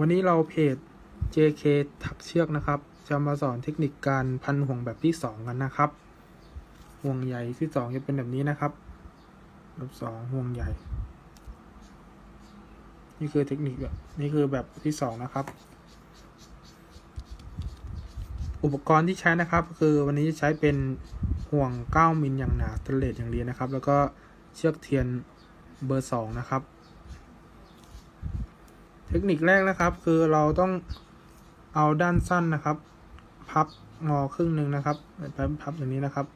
วันนี้เราเพจ JK ถักเชือกนะครับ จะมาสอนเทคนิคการพันห่วงแบบที่สองกันนะครับ ห่วงใหญ่ที่สองจะเป็นแบบนี้นะครับ แบบสองห่วงใหญ่ นี่คือเทคนิคแบบนี่คือแบบที่สองนะครับ อุปกรณ์ที่ใช้นะครับ คือวันนี้จะใช้เป็นห่วง 9 มิลอย่างหนาสเตเลสอย่างเรียนนะครับ แล้วก็เชือกเทียนเบอร์ 2 นะครับ เทคนิคแรกนะครับ คือเราต้องเอาด้านสั้นนะครับ พับงอครึ่งหนึ่งนะครับพับพับอย่างนี้นะครับ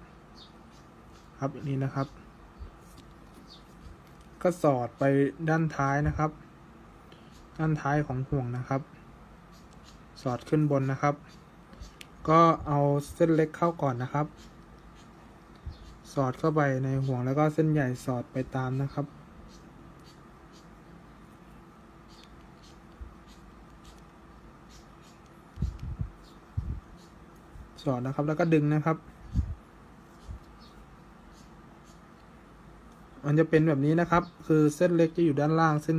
พับอย่างนี้นะครับ ก็สอดไปด้านท้ายนะครับ ด้านท้ายของห่วงนะครับ สอดขึ้นบนนะครับ ก็เอาเส้นเล็กเข้าก่อนนะครับ สอดเข้าไปในห่วงแล้วก็เส้นใหญ่สอดไปตามนะครับ สอดนะครับ แล้วก็ดึงนะครับ มันจะเป็นแบบนี้นะครับ คือเส้นเล็กจะอยู่ด้านล่าง เส้น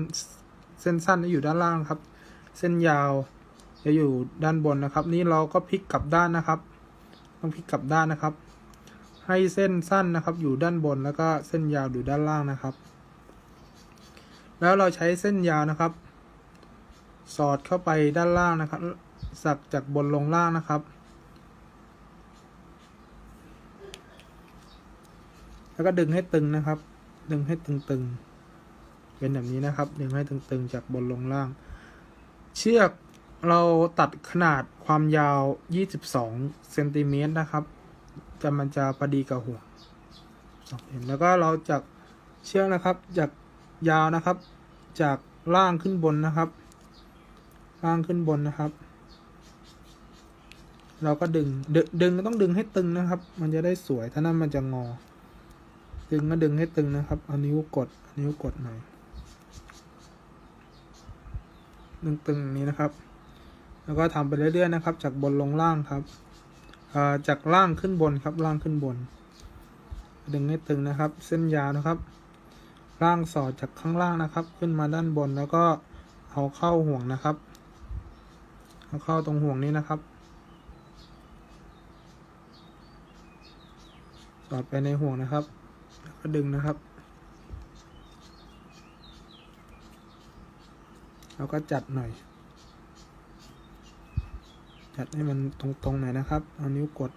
เส้นสั้นจะอยู่ด้านล่างครับ เส้นยาวจะอยู่ด้านบนนะครับ นี่เราก็พลิกกลับด้านนะครับ ต้องพลิกกลับด้านนะครับ ให้เส้นสั้นนะครับ อยู่ด้านบนแล้วก็เส้นยาวอยู่ด้านล่างนะครับ แล้วเราใช้เส้นยาวนะครับ สอดเข้าไปด้านล่างนะครับสักจากบนลงล่างนะครับ แล้วก็ดึงให้ตึงนะครับ ดึงให้ตึงๆ เป็นแบบนี้นะครับ ดึงให้ตึงๆ จากบนลงล่าง เชือกเราตัดขนาดความยาว 22เซนติเมตรนะครับ จะมันจะพอดีกับหัวสองเห็นแล้วก็เราจากเชือกนะครับ จากยาวนะครับ จากล่างขึ้นบนนะครับ ล่างขึ้นบนนะครับ เราก็ดึง ดึงดึงต้องดึงให้ตึงนะครับ มันจะได้สวย ถ้านั้นมันจะงอ ดึงก็ดึงให้ตึงนะครับ เอานิ้วกดอานิ้วกดหน่อยดึงตึงนี้นะครับ แล้วก็ทำไปเรื่อยๆนะครับ จากบนลงล่างครับจากล่างขึ้นบนครับล่างขึ้นบน ดึงให้ตึงนะครับ เส้นยาวนะครับ ล่างสอดจากข้างล่างนะครับ ขึ้นมาด้านบนแล้วก็เอาเข้าห่วงนะครับ เอาเข้าตรงห่วงนี้นะครับ สอดไปในห่วงนะครับ ก็ดึงนะครับแล้วก็จัดหน่อย จัดให้มันตรงๆหน่อยนะครับ เอานิ้วกด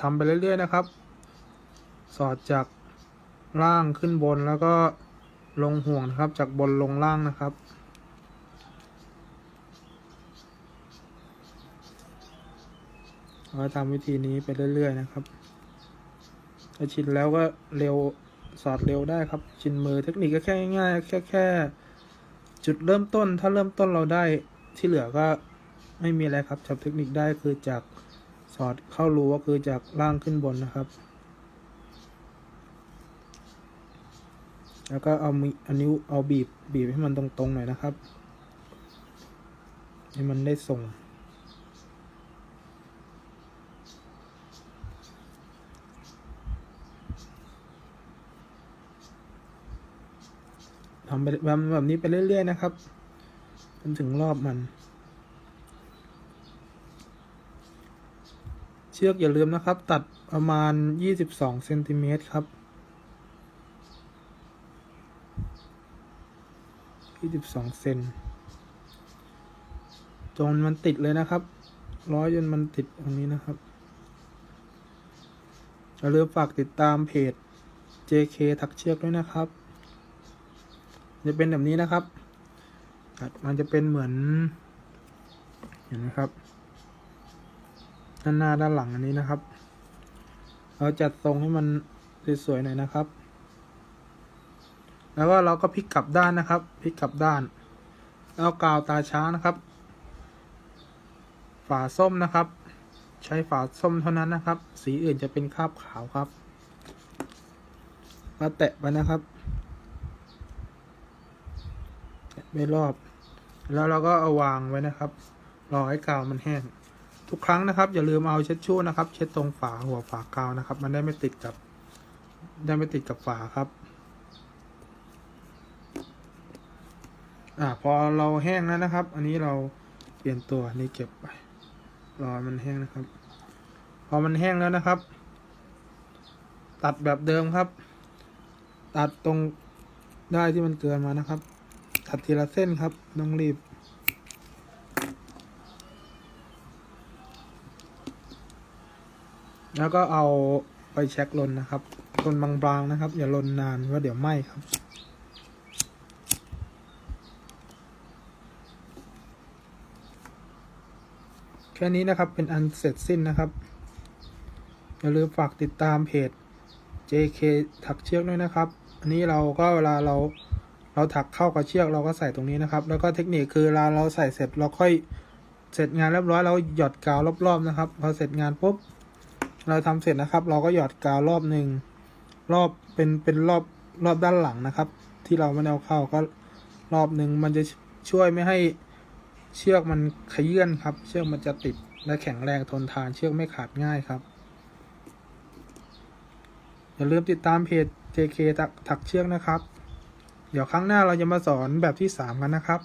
ทำไปเรื่อยๆนะครับ สอดจากล่างขึ้นบนแล้วก็ลงห่วงนะครับ จากบนลงล่างนะครับ เราทำวิธีนี้ไปเรื่อย ๆ นะครับถ้าชินแล้วก็เร็วสอดเร็วได้ครับ ชินมือเทคนิคก็แค่ง่ายๆแค่แค่จุดเริ่มต้น ถ้าเริ่มต้นเราได้ที่เหลือก็ไม่มีอะไรครับจับเทคนิคได้คือจากสอดเข้ารูก็คือจากล่างขึ้นบนนะครับ แล้วก็เอามีอันนิ้วเอาบีบบีบให้มันตรงๆหน่อยนะครับ ให้มันได้ส่ง ทำไปแบบแบบนี้ไปเรื่อย ๆ นะครับจนถึงรอบมัน เชือกอย่าลืมนะครับ ตัดประมาณ 22เซนติเมตรครับ22เซนจนมันติดเลยนะครับ ร้อยจนมันติดตรงนี้นะครับอย่าลืมฝากติดตามเพจ JK ถักเชือกด้วยนะครับ จะเป็นแบบนี้นะครับ มันจะเป็นเหมือน เห็นไหมครับ ด้านหน้าด้านหลังอันนี้นะครับ เราจัดทรงให้มันสวยๆหน่อยนะครับ แล้วก็เราก็พลิกกลับด้านนะครับ พลิกกลับด้าน แล้วกาวตาช้างนะครับ ฝาส้มนะครับ ใช้ฝาส้มเท่านั้นนะครับ สีอื่นจะเป็นคราบขาวครับ มาแตะไปนะครับ ไม่รอบ แล้วเราก็เอาวางไว้นะครับ รอให้กาวมันแห้ง ทุกครั้งนะครับ อย่าลืมเอาเช็ดชู้นะครับ เช็ดตรงฝาหัวฝากาวนะครับ มันได้ไม่ติดกับ ได้ไม่ติดกับฝาครับ อ่าพอเราแห้งแล้วนะครับ อันนี้เราเปลี่ยนตัวนี่เก็บไป รอมันแห้งนะครับ พอมันแห้งแล้วนะครับ ตัดแบบเดิมครับ ตัดตรงได้ที่มันเกินมานะครับัดทีละเส้นครับต้องรีบ แล้วก็เอาไปเช็คลนนะครับลนบางๆนะครับ อย่าลนนานว่าะเดี๋ยวไหม้ครับแค่นี้นะครับเป็นอันเสร็จสิ้นนะครับ อย่าลืมฝากติดตามเพจ JK ถักเชือกด้วยนะครับ อันนี้เราก็เวลาเรา เราถักเข้ากับเชือกเราก็ใส่ตรงนี้นะครับ แล้วก็เทคนิคคือเวลาเราใส่เสร็จเราค่อยเสร็จงานเรียบร้อยเราหยอดกาวรอบๆนะครับพอเสร็จงานปุ๊บเราทำเสร็จนะครับ เราก็หยอดกาวรอบหนึ่งรอบเป็นเป็นรอบรอบด้านหลังนะครับ ที่เราไม่เอาเข้าก็รอบหนึ่งมันจะช่วยไม่ให้เชือกมันขยื่นครับ เชือกมันจะติดและแข็งแรงทนทานเชือกไม่ขาดง่ายครับ อย่าลืมติดตามเพจ JK ถักเชือกนะครับ เดี๋ยวครั้งหน้าเราจะมาสอนแบบที่ 3 กันนะครับ